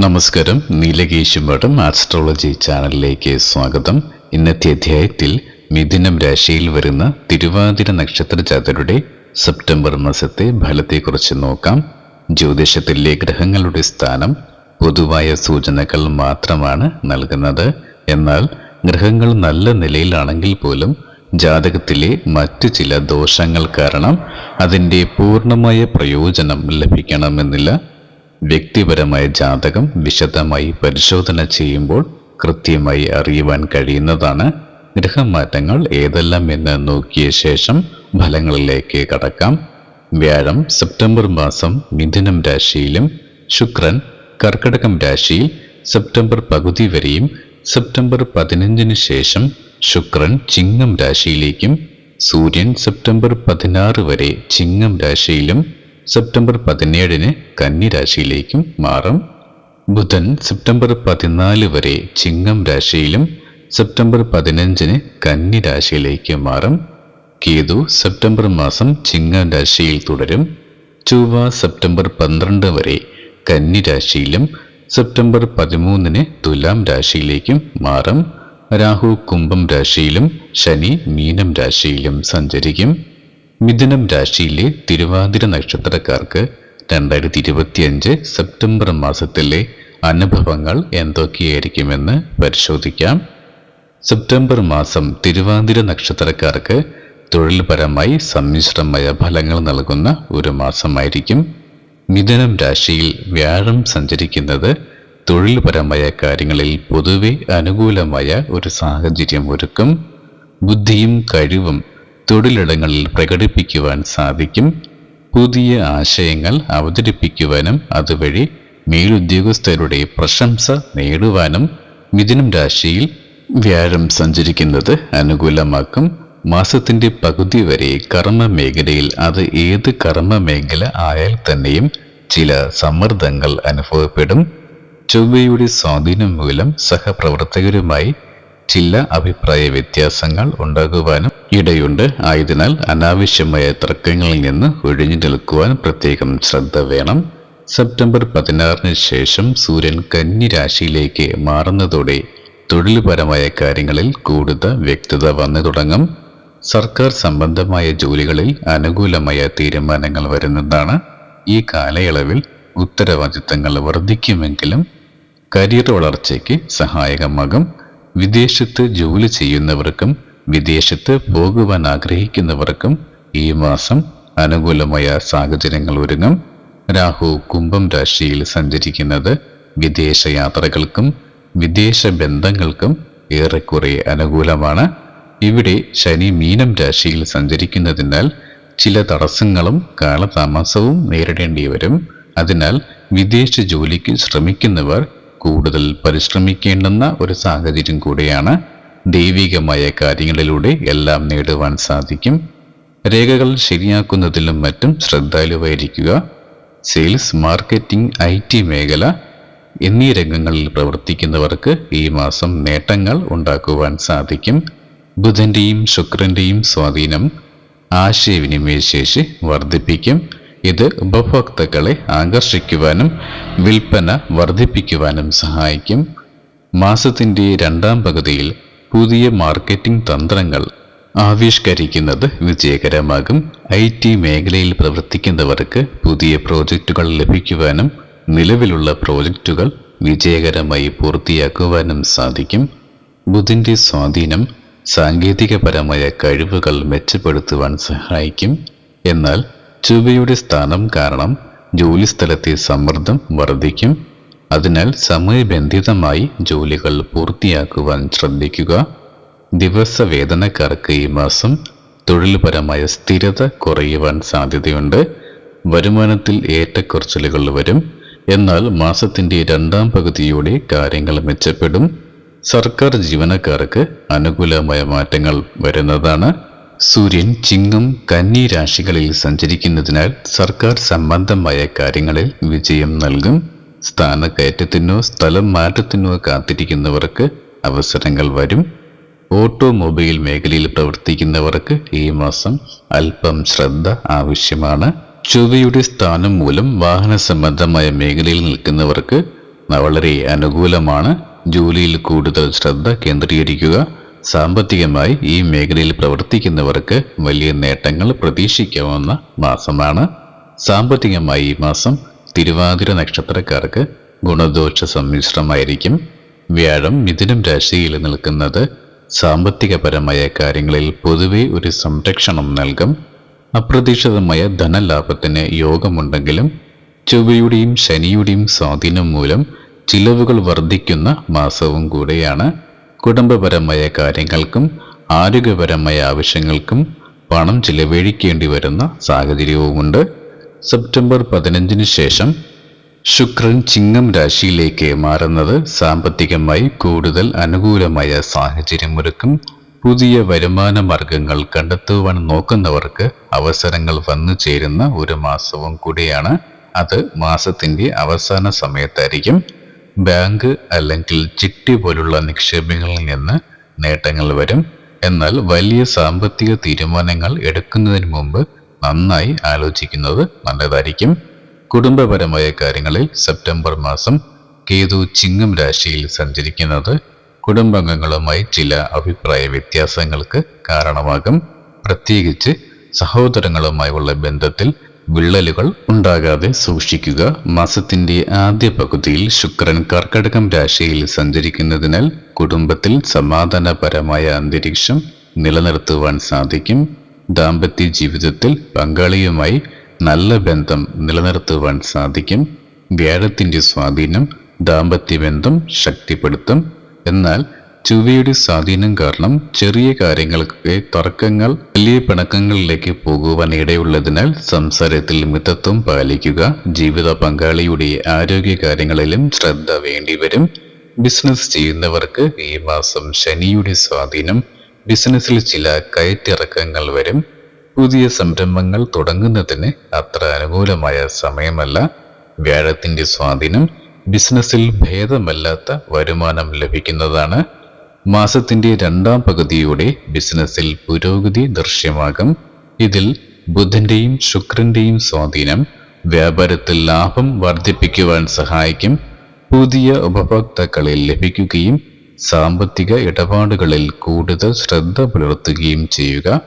നമസ്കാരം. നീലകേശുമഠം ആസ്ട്രോളജി ചാനലിലേക്ക് സ്വാഗതം. ഇന്നത്തെ അധ്യായത്തിൽ മിഥുനം രാശിയിൽ വരുന്ന തിരുവാതിര നക്ഷത്ര ജാതരുടെ സെപ്റ്റംബർ മാസത്തെ ഫലത്തെക്കുറിച്ച് നോക്കാം. ജ്യോതിഷത്തിലെ ഗ്രഹങ്ങളുടെ സ്ഥാനം പൊതുവായ സൂചനകൾ മാത്രമാണ് നൽകുന്നത്. എന്നാൽ ഗ്രഹങ്ങൾ നല്ല നിലയിലാണെങ്കിൽ പോലും ജാതകത്തിലെ മറ്റു ചില ദോഷങ്ങൾ കാരണം അതിന്റെ പൂർണമായ പ്രയോജനം ലഭിക്കണമെന്നില്ല. വ്യക്തിപരമായ ജാതകം വിശദമായി പരിശോധന ചെയ്യുമ്പോൾ കൃത്യമായി അറിയുവാൻ കഴിയുന്നതാണ് ഗ്രഹമാറ്റങ്ങൾ ഏതെല്ലാം എന്ന് നോക്കിയ ശേഷം ഫലങ്ങളിലേക്ക് കടക്കാം. വ്യാഴം സെപ്റ്റംബർ മാസം മിഥുനം രാശിയിലും ശുക്രൻ കർക്കടകം രാശിയിൽ സെപ്റ്റംബർ പകുതി വരെയും സെപ്റ്റംബർ പതിനഞ്ചിന് ശേഷം ശുക്രൻ ചിങ്ങം രാശിയിലേക്കും സൂര്യൻ സെപ്റ്റംബർ പതിനാറ് വരെ ചിങ്ങം രാശിയിലും സെപ്റ്റംബർ പതിനേഴിന് കന്നിരാശിയിലേക്കും മാറും. ബുധൻ സെപ്റ്റംബർ പതിനാല് വരെ ചിങ്ങം രാശിയിലും സെപ്റ്റംബർ പതിനഞ്ചിന് കന്നി രാശിയിലേക്ക് മാറും. കേതു സെപ്റ്റംബർ മാസം ചിങ്ങം രാശിയിൽ തുടരും. ചൊവ്വ സെപ്റ്റംബർ പന്ത്രണ്ട് വരെ കന്നി രാശിയിലും സെപ്റ്റംബർ പതിമൂന്നിന് തുലാം രാശിയിലേക്കും മാറും. രാഹു കുംഭം രാശിയിലും ശനി മീനം രാശിയിലും സഞ്ചരിക്കും. മിഥുനം രാശിയിലെ തിരുവാതിര നക്ഷത്രക്കാർക്ക് രണ്ടായിരത്തി ഇരുപത്തിയഞ്ച് സെപ്റ്റംബർ മാസത്തിലെ അനുഭവങ്ങൾ എന്തൊക്കെയായിരിക്കുമെന്ന് പരിശോധിക്കാം. സെപ്റ്റംബർ മാസം തിരുവാതിര നക്ഷത്രക്കാർക്ക് തൊഴിൽപരമായി സമ്മിശ്രമായ ഫലങ്ങൾ നൽകുന്ന ഒരു മാസമായിരിക്കും. മിഥുനം രാശിയിൽ വ്യാഴം സഞ്ചരിക്കുന്നത് തൊഴിൽപരമായ കാര്യങ്ങളിൽ പൊതുവെ അനുകൂലമായ ഒരു സാഹചര്യം ഒരുക്കും. ബുദ്ധിയും കഴിവും തൊഴിലിടങ്ങളിൽ പ്രകടിപ്പിക്കുവാൻ സാധിക്കും. പുതിയ ആശയങ്ങൾ അവതരിപ്പിക്കുവാനും അതുവഴി മേലുദ്യോഗസ്ഥരുടെ പ്രശംസ നേടുവാനും മിഥുനം രാശിയിൽ വ്യാഴം സഞ്ചരിക്കുന്നത് അനുകൂലമാക്കും. മാസത്തിന്റെ പകുതി വരെ കർമ്മ മേഖലയിൽ അത് ഏത് കർമ്മ മേഖല ആയാൽ തന്നെയും ചില സമ്മർദ്ദങ്ങൾ അനുഭവപ്പെടും. ചൊവ്വയുടെ സ്വാധീനം മൂലം സഹപ്രവർത്തകരുമായി ചില അഭിപ്രായ വ്യത്യാസങ്ങൾ ഉണ്ടാകുവാനും ഇടയുണ്ട്. ആയതിനാൽ അനാവശ്യമായ തർക്കങ്ങളിൽ നിന്ന് ഒഴിഞ്ഞു നിൽക്കുവാൻ പ്രത്യേകം ശ്രദ്ധ വേണം. സെപ്റ്റംബർ പതിനാറിന് ശേഷം സൂര്യൻ കന്നി രാശിയിലേക്ക് മാറുന്നതോടെ തൊഴിൽപരമായ കാര്യങ്ങളിൽ കൂടുതൽ വ്യക്തത വന്നു തുടങ്ങും. സർക്കാർ സംബന്ധമായ ജോലികളിൽ അനുകൂലമായ തീരുമാനങ്ങൾ വരുന്നതാണ്. ഈ കാലയളവിൽ ഉത്തരവാദിത്തങ്ങൾ വർദ്ധിക്കുമെങ്കിലും കരിയർ വളർച്ചയ്ക്ക് സഹായകമാകും. വിദേശത്ത് ജോലി ചെയ്യുന്നവർക്കും വിദേശത്ത് പോകുവാൻ ആഗ്രഹിക്കുന്നവർക്കും ഈ മാസം അനുകൂലമായ സാഹചര്യങ്ങൾ ഒരുങ്ങും. രാഹു കുംഭം രാശിയിൽ സഞ്ചരിക്കുന്നത് വിദേശ യാത്രകൾക്കും വിദേശ ബന്ധങ്ങൾക്കും ഏറെക്കുറെ അനുകൂലമാണ്. ഇവിടെ ശനി മീനം രാശിയിൽ സഞ്ചരിക്കുന്നതിനാൽ ചില തടസ്സങ്ങളും കാലതാമസവും നേരിടേണ്ടി വരും. അതിനാൽ വിദേശ ജോലിക്ക് ശ്രമിക്കുന്നവർ കൂടുതൽ പരിശ്രമിക്കേണ്ടുന്ന ഒരു സാഹചര്യം കൂടിയാണ്. ദൈവികമായ കാര്യങ്ങളിലൂടെ എല്ലാം നേടുവാൻ സാധിക്കും. രേഖകൾ ശരിയാക്കുന്നതിലും മറ്റും ശ്രദ്ധാലുവായിരിക്കുക. സെയിൽസ് മാർക്കറ്റിംഗ് ഐ ടി മേഖല എന്നീ രംഗങ്ങളിൽ പ്രവർത്തിക്കുന്നവർക്ക് ഈ മാസം നേട്ടങ്ങൾ ഉണ്ടാക്കുവാൻ സാധിക്കും. ബുധന്റെയും ശുക്രന്റെയും സ്വാധീനം ആശയവിനിമയ ശേഷി വർദ്ധിപ്പിക്കും. ഇത് ഉപഭോക്താക്കളെ ആകർഷിക്കുവാനും വിൽപ്പന വർദ്ധിപ്പിക്കുവാനും സഹായിക്കും. മാസത്തിന്റെ രണ്ടാം പകുതിയിൽ പുതിയ മാർക്കറ്റിംഗ് തന്ത്രങ്ങൾ ആവിഷ്കരിക്കുന്നത് വിജയകരമാകും. ഐ ടി മേഖലയിൽ പ്രവർത്തിക്കുന്നവർക്ക് പുതിയ പ്രോജക്റ്റുകൾ ലഭിക്കുവാനും നിലവിലുള്ള പ്രോജക്റ്റുകൾ വിജയകരമായി പൂർത്തിയാക്കുവാനും സാധിക്കും. ബുധിന്റെ സ്വാധീനം സാങ്കേതികപരമായ കഴിവുകൾ മെച്ചപ്പെടുത്തുവാൻ സഹായിക്കും. എന്നാൽ ചുവയുടെ സ്ഥാനം കാരണം ജോലിസ്ഥലത്തെ സമ്മർദ്ദം വർദ്ധിക്കും. അതിനാൽ സമയബന്ധിതമായി ജോലികൾ പൂർത്തിയാക്കുവാൻ ശ്രദ്ധിക്കുക. ദിവസ വേതനക്കാർക്ക് ഈ മാസം തൊഴിൽപരമായ സ്ഥിരത കുറയുവാൻ സാധ്യതയുണ്ട്. വരുമാനത്തിൽ ഏറ്റക്കുറച്ചിലുകൾ വരും. എന്നാൽ മാസത്തിന്റെ രണ്ടാം പകുതിയോടെ കാര്യങ്ങൾ മെച്ചപ്പെടും. സർക്കാർ ജീവനക്കാർക്ക് അനുകൂലമായ മാറ്റങ്ങൾ വരുന്നതാണ്. സൂര്യൻ ചിങ്ങം കന്നി രാശികളിൽ സഞ്ചരിക്കുന്നതിനാൽ സർക്കാർ സംബന്ധമായ കാര്യങ്ങളിൽ വിജയം നൽകും. സ്ഥാനക്കയറ്റത്തിനോ സ്ഥലം മാറ്റത്തിനോ കാത്തിരിക്കുന്നവർക്ക് അവസരങ്ങൾ വരും. ഓട്ടോമൊബൈൽ മേഖലയിൽ പ്രവർത്തിക്കുന്നവർക്ക് ഈ മാസം അല്പം ശ്രദ്ധ ആവശ്യമാണ്. ചൊവ്വയുടെ സ്ഥാനം മൂലം വാഹന സംബന്ധമായ മേഖലയിൽ നിൽക്കുന്നവർക്ക് വളരെ അനുകൂലമാണ്. ജോലിയിൽ കൂടുതൽ ശ്രദ്ധ കേന്ദ്രീകരിക്കുക. സാമ്പത്തികമായി ഈ മേഖലയിൽ പ്രവർത്തിക്കുന്നവർക്ക് വലിയ നേട്ടങ്ങൾ പ്രതീക്ഷിക്കാവുന്ന മാസമാണ്. സാമ്പത്തികമായി ഈ മാസം തിരുവാതിര നക്ഷത്രക്കാർക്ക് ഗുണദോഷ സമ്മിശ്രമായിരിക്കും. വ്യാഴം മിഥുനം രാശിയിൽ നിൽക്കുന്നത് സാമ്പത്തികപരമായ കാര്യങ്ങളിൽ പൊതുവെ ഒരു സംരക്ഷണം നൽകും. അപ്രതീക്ഷിതമായ ധനലാഭത്തിന് യോഗമുണ്ടെങ്കിലും ചൊവ്വയുടെയും ശനിയുടെയും സ്വാധീനം മൂലം ചിലവുകൾ വർദ്ധിക്കുന്ന മാസവും കൂടെയാണ്. കുടുംബപരമായ കാര്യങ്ങൾക്കും ആരോഗ്യപരമായ ആവശ്യങ്ങൾക്കും പണം ചിലവഴിക്കേണ്ടി വരുന്ന സാഹചര്യവുമുണ്ട്. സെപ്റ്റംബർ പതിനഞ്ചിന് ശേഷം ശുക്രൻ ചിങ്ങം രാശിയിലേക്ക് മാറുന്നത് സാമ്പത്തികമായി കൂടുതൽ അനുകൂലമായ സാഹചര്യമൊരുക്കും പുതിയ വരുമാന മാർഗങ്ങൾ കണ്ടെത്തുവാൻ നോക്കുന്നവർക്ക് അവസരങ്ങൾ വന്നു ചേരുന്ന ഒരു മാസവും കൂടിയാണ്. അത് മാസത്തിന്റെ അവസാന സമയത്തായിരിക്കും. ബാങ്ക് അല്ലെങ്കിൽ ചിട്ടി പോലുള്ള നിക്ഷേപങ്ങളിൽ നിന്ന് നേട്ടങ്ങൾ വരും. എന്നാൽ വലിയ സാമ്പത്തിക തീരുമാനങ്ങൾ എടുക്കുന്നതിന് മുമ്പ് നന്നായി ആലോചിക്കുന്നത് നല്ലതായിരിക്കും. കുടുംബപരമായ കാര്യങ്ങളിൽ സെപ്റ്റംബർ മാസം കേതു ചിങ്ങം രാശിയിൽ സഞ്ചരിക്കുന്നത് കുടുംബാംഗങ്ങളുമായി ചില അഭിപ്രായ വ്യത്യാസങ്ങൾക്ക് കാരണമാകും. പ്രത്യേകിച്ച് സഹോദരങ്ങളുമായുള്ള ബന്ധത്തിൽ വിള്ളലുകൾ ഉണ്ടാകാതെ സൂക്ഷിക്കുക. മാസത്തിന്റെ ആദ്യ പകുതിയിൽ ശുക്രൻ കർക്കടകം രാശിയിൽ സഞ്ചരിക്കുന്നതിനാൽ കുടുംബത്തിൽ സമാധാനപരമായ അന്തരീക്ഷം നിലനിർത്തുവാൻ സാധിക്കും. ദാമ്പത്യ ജീവിതത്തിൽ പങ്കാളിയുമായി നല്ല ബന്ധം നിലനിർത്തുവാൻ സാധിക്കും. വ്യാഴത്തിന്റെ സ്വാധീനം ദാമ്പത്യ ബന്ധം ശക്തിപ്പെടുത്തും. എന്നാൽ ചുവയുടെ സ്വാധീനം കാരണം ചെറിയ കാര്യങ്ങൾക്ക് തർക്കങ്ങൾ വലിയ പിണക്കങ്ങളിലേക്ക് പോകുവാൻ ഇടയുള്ളതിനാൽ സംസാരത്തിൽ മിതത്വം പാലിക്കുക ജീവിത പങ്കാളിയുടെ ആരോഗ്യ കാര്യങ്ങളിലും ശ്രദ്ധ വേണ്ടിവരും. ബിസിനസ് ചെയ്യുന്നവർക്ക് ഈ മാസം ശനിയുടെ സ്വാധീനം ബിസിനസ്സിൽ ചില കയറ്റിറക്കങ്ങൾ വരും. പുതിയ സംരംഭങ്ങൾ തുടങ്ങുന്നതിന് അത്ര അനുകൂലമായ സമയമല്ല. വ്യാഴത്തിന്റെ സ്വാധീനം ബിസിനസ്സിൽ ഭേദമല്ലാത്ത വരുമാനം ലഭിക്കുന്നതാണ്. മാസത്തിന്റെ രണ്ടാം പകുതിയോടെ ബിസിനസ്സിൽ പുരോഗതി ദൃശ്യമാകും. ഇതിൽ ബുധന്റെയും ശുക്രന്റെയും സ്വാധീനം വ്യാപാരത്തിൽ ലാഭം വർദ്ധിപ്പിക്കുവാൻ സഹായിക്കും. പുതിയ ഉപഭോക്താക്കളെ ലഭിക്കുകയും സാമ്പത്തിക ഇടപാടുകളിൽ കൂടുതൽ ശ്രദ്ധ പുലർത്തുകയും ചെയ്യുക.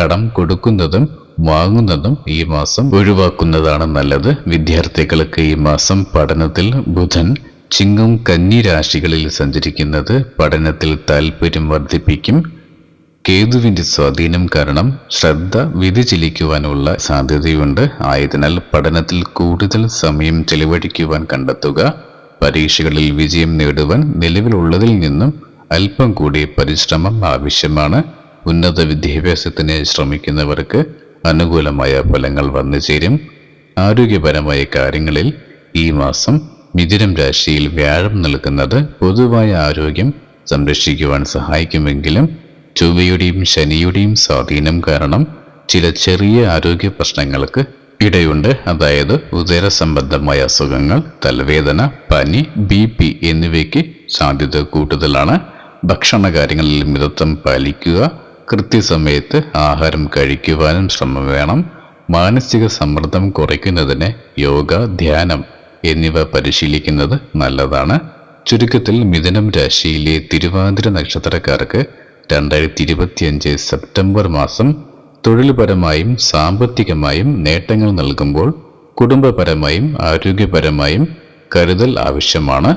കടം കൊടുക്കുന്നതും വാങ്ങുന്നതും ഈ മാസം ഒഴിവാക്കുന്നതാണ് നല്ലത്. വിദ്യാർത്ഥികൾക്ക് ഈ മാസം പഠനത്തിൽ ബുധൻ ചിങ്ങം കന്നി രാശികളിൽ സഞ്ചരിക്കുന്നത് പഠനത്തിൽ താല്പര്യം വർദ്ധിപ്പിക്കും. കേതുവിന്റെ സ്വാധീനം കാരണം ശ്രദ്ധ വ്യതിചലിക്കുവാനുള്ള സാധ്യതയുണ്ട്. ആയതിനാൽ പഠനത്തിൽ കൂടുതൽ സമയം ചെലവഴിക്കുവാൻ കണ്ടെത്തുക. പരീക്ഷകളിൽ വിജയം നേടുവാൻ നിലവിലുള്ളതിൽ നിന്നും അല്പം കൂടി പരിശ്രമം ആവശ്യമാണ്. ഉന്നത വിദ്യാഭ്യാസത്തിന് ശ്രമിക്കുന്നവർക്ക് അനുകൂലമായ ഫലങ്ങൾ വന്നു ചേരും. ആരോഗ്യപരമായ കാര്യങ്ങളിൽ ഈ മാസം മിഥുനം രാശിയിൽ വ്യാഴം നൽകുന്നത് പൊതുവായ ആരോഗ്യം സംരക്ഷിക്കുവാൻ സഹായിക്കുമെങ്കിലും ചൊവ്വയുടെയും ശനിയുടെയും സ്വാധീനം കാരണം ചില ചെറിയ ആരോഗ്യ പ്രശ്നങ്ങൾക്ക് ഇടയുണ്ട്. അതായത് ഉദരസംബന്ധമായ അസുഖങ്ങൾ തലവേദന പനി ബി പി എന്നിവയ്ക്ക് സാധ്യത കൂടുതലാണ്. ഭക്ഷണ കാര്യങ്ങളിൽ മിതത്വം പാലിക്കുക കൃത്യസമയത്ത് ആഹാരം കഴിക്കുവാനും ശ്രമം വേണം. മാനസിക സമ്മർദ്ദം കുറയ്ക്കുന്നതിന് യോഗ ധ്യാനം എന്നിവ പരിശീലിക്കുന്നത് നല്ലതാണ്. ചുരുക്കത്തിൽ മിഥുനം രാശിയിലെ തിരുവാതിര നക്ഷത്രക്കാർക്ക് രണ്ടായിരത്തി ഇരുപത്തിയഞ്ച് സെപ്റ്റംബർ മാസം തൊഴിൽപരമായും സാമ്പത്തികമായും നേട്ടങ്ങൾ നൽകുമ്പോൾ കുടുംബപരമായും ആരോഗ്യപരമായും കരുതൽ ആവശ്യമാണ്.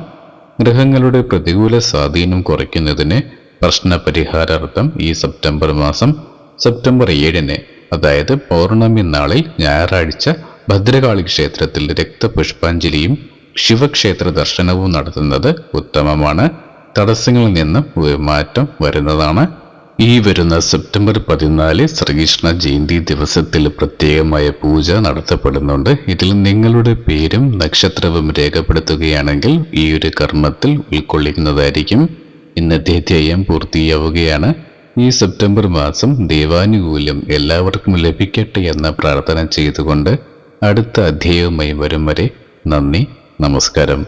ഗ്രഹങ്ങളുടെ പ്രതികൂല സ്വാധീനം കുറയ്ക്കുന്നതിന് പ്രശ്നപരിഹാരാർത്ഥം ഈ സെപ്റ്റംബർ മാസം സെപ്റ്റംബർ ഏഴിന് അതായത് പൗർണമി നാളിൽ ഞായറാഴ്ച ഭദ്രകാളി ക്ഷേത്രത്തിൽ രക്തപുഷ്പാഞ്ജലിയും ശിവക്ഷേത്ര ദർശനവും നടത്തുന്നത് ഉത്തമമാണ്. തടസ്സങ്ങളിൽ നിന്നും മാറ്റം വരുന്നതാണ്. ഈ വരുന്ന സെപ്റ്റംബർ പതിനാല് ശ്രീകൃഷ്ണ ജയന്തി ദിവസത്തിൽ പ്രത്യേകമായ പൂജ നടത്തപ്പെടുന്നുണ്ട്. ഇതിൽ നിങ്ങളുടെ പേരും നക്ഷത്രവും രേഖപ്പെടുത്തുകയാണെങ്കിൽ ഈ ഒരു കർമ്മത്തിൽ ഉൾക്കൊള്ളിക്കുന്നതായിരിക്കും. ഇന്നത്തെ ധ്യേയം പൂർത്തിയാവുകയാണ്. ഈ സെപ്റ്റംബർ മാസം ദൈവാനുകൂല്യം എല്ലാവർക്കും ലഭിക്കട്ടെ എന്ന പ്രാർത്ഥന ചെയ്തുകൊണ്ട് അടുത്ത അധ്യായവുമായി വരും വരെ നന്ദി നമസ്കാരം.